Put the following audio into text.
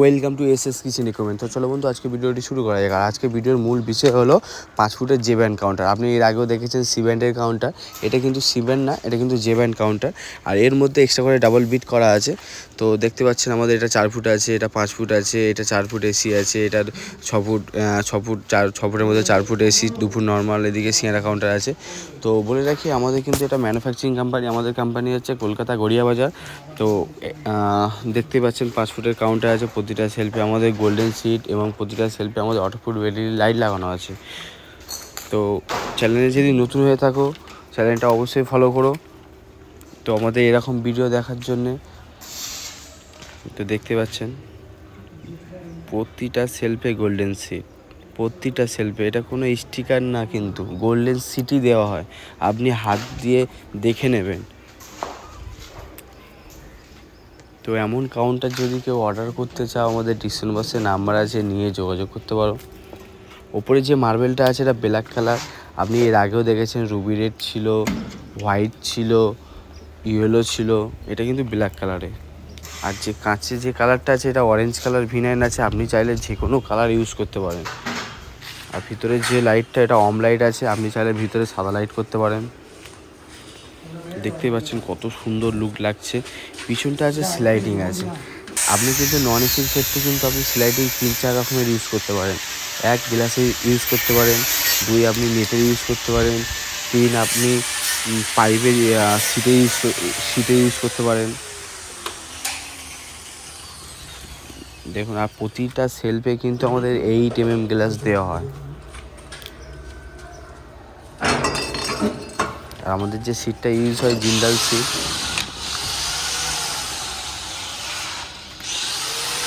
Welcome to S S kitchen equipment তো চলো বন্ধু, আজকে ভিডিওটি শুরু করা যাক। আর আজকে ভিডিওর মূল বিষয় হলো পাঁচ ফুটের জে ব্যান্ড কাউন্টার। আপনি এর আগেও দেখেছেন সি ব্যান্ডের কাউন্টার। এটা কিন্তু সি ব্যান্ড না, এটা কিন্তু জে ব্যান্ড কাউন্টার। আর এর মধ্যে এক্সট্রা করে ডাবল বিট করা আছে। তো দেখতে পাচ্ছেন আমাদের এটা চার ফুট আছে, এটা পাঁচ ফুট আছে, এটা চার ফুট এসি আছে এটার ছ ফুট ছ ফুট, চার, ছ ফুটের মধ্যে চার ফুট এসি, দু ফুট নর্মাল এদিকে সিয়ারা কাউন্টার আছে। তো বলে রাখি, আমাদের কিন্তু এটা ম্যানুফ্যাকচারিং কোম্পানি আমাদের কোম্পানি হচ্ছে কলকাতা গড়িয়া বাজার। তো দেখতে পাচ্ছেন পাঁচ ফুটের কাউন্টার আছে প্রতিটা সেলফে আমাদের গোল্ডেন সিট এবং প্রতিটা সেলফে আমাদের অটো ফুট এলইডি লাইট লাগানো আছে। তো চ্যানেলে যদি নতুন হয়ে থাকো চ্যানেলটা অবশ্যই ফলো করো। তো আমাদের এরকম ভিডিও দেখার জন্যে তো দেখতে পাচ্ছেন, প্রতিটা সেলফে গোল্ডেন সিট প্রতিটা সেলফে এটা কোনো স্টিকার না কিন্তু গোল্ডেন সিটই দেওয়া হয়। আপনি হাত দিয়ে দেখে নেবেন। তো এমন কাউন্টার যদি কেউ অর্ডার করতে চাও, আমাদের ডিসিশন বক্সে নাম্বার আছে, নিয়ে যোগাযোগ করতে পারো। ওপরে যে মার্বেলটা আছে, এটা ব্ল্যাক কালার আপনি এর আগেও দেখেছেন রুবি রেড ছিল হোয়াইট ছিল ইয়েলো ছিল, এটা কিন্তু ব্ল্যাক কালারে আর যে কাঁচে যে কালারটা আছে, এটা অরেঞ্জ কালার ভিনাইন আছে, আপনি চাইলে যে কোনো কালার ইউজ করতে পারেন। আর ভিতরে যে লাইটটা এটা অম লাইট আছে, আপনি চাইলে ভিতরে সাদা লাইট করতে পারেন। দেখতেই পাচ্ছেন কত সুন্দর লুক লাগছে। পিছনটা আছে স্লাইডিং আছে। আপনি কিন্তু নন এসির ক্ষেত্রে কিন্তু আপনি স্লাইডিং তিন চার রকমের ইউজ করতে পারেন। এক গ্লাসে ইউজ করতে পারেন, দুই আপনি নেটের ইউজ করতে পারেন, তিন আপনি পাইপের সিটে ইউজ সিটে ইউজ করতে পারেন। দেখুন, আর প্রতিটা সেলফে কিন্তু আমাদের এইট এম এম গ্লাস দেওয়া হয়। আর আমাদের যে সিটটা ইউজ হয় জিন্দাল সিট